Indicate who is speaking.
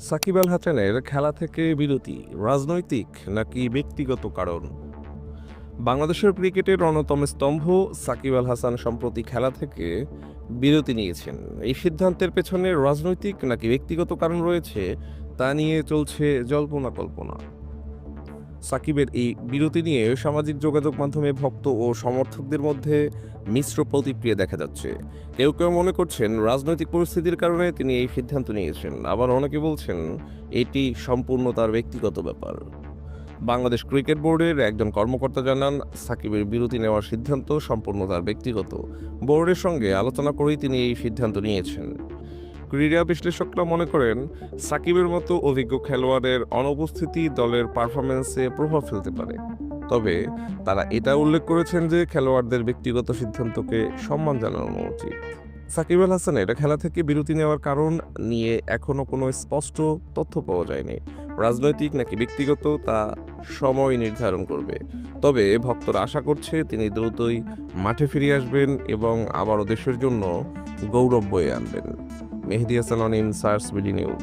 Speaker 1: সাকিব আল হাসানের খেলা থেকে বিরতি, রাজনৈতিক নাকি ব্যক্তিগত কারণ? বাংলাদেশের ক্রিকেটের অন্যতম স্তম্ভ সাকিব আল হাসান সম্প্রতি খেলা থেকে বিরতি নিয়েছেন। এই সিদ্ধান্তের পেছনে রাজনৈতিক নাকি ব্যক্তিগত কারণ রয়েছে, তা নিয়ে চলছে জল্পনা কল্পনা। সাকিবের এই বিরতি নিয়ে সামাজিক যোগাযোগ মাধ্যমে ভক্ত ও সমর্থকদের মধ্যে মিশ্র প্রতিক্রিয়া দেখা যাচ্ছে। কেউ কেউ মনে করছেন রাজনৈতিক পরিস্থিতির কারণে তিনি এই সিদ্ধান্ত নিয়েছেন। আবার অনেকে বলছেন এটি সম্পূর্ণ তার ব্যক্তিগত ব্যাপার। বাংলাদেশ ক্রিকেট বোর্ডের একজন কর্মকর্তা জানান, সাকিবের বিরতি নেওয়ার সিদ্ধান্ত সম্পূর্ণ তার ব্যক্তিগত। বোর্ডের সঙ্গে আলোচনা করেই তিনি এই সিদ্ধান্ত নিয়েছেন। ক্রীড়া বিশ্লেষকরা মনে করেন সাকিবের মতো অভিজ্ঞ খেলোয়াড়ের অনুপস্থিতি দলের পারফরমেন্সে প্রভাব ফেলতে পারে। তবে তারা এটা উল্লেখ করেছেন যে খেলোয়াড়দের ব্যক্তিগত সিদ্ধান্তকে সম্মান জানানো উচিত। সাকিব আল হাসানের খেলা থেকে বিরতি নেওয়ার কারণ নিয়ে এখনও কোনো স্পষ্ট তথ্য পাওয়া যায়নি। রাজনৈতিক নাকি ব্যক্তিগত, তা সময় নির্ধারণ করবে। তবে ভক্তরা আশা করছে তিনি দ্রুতই মাঠে ফিরে আসবেন এবং আবারও দেশের জন্য গৌরব বয়ে আনবেন। মেহেদি হাসান অনিম সার্স বিডি নিউজ।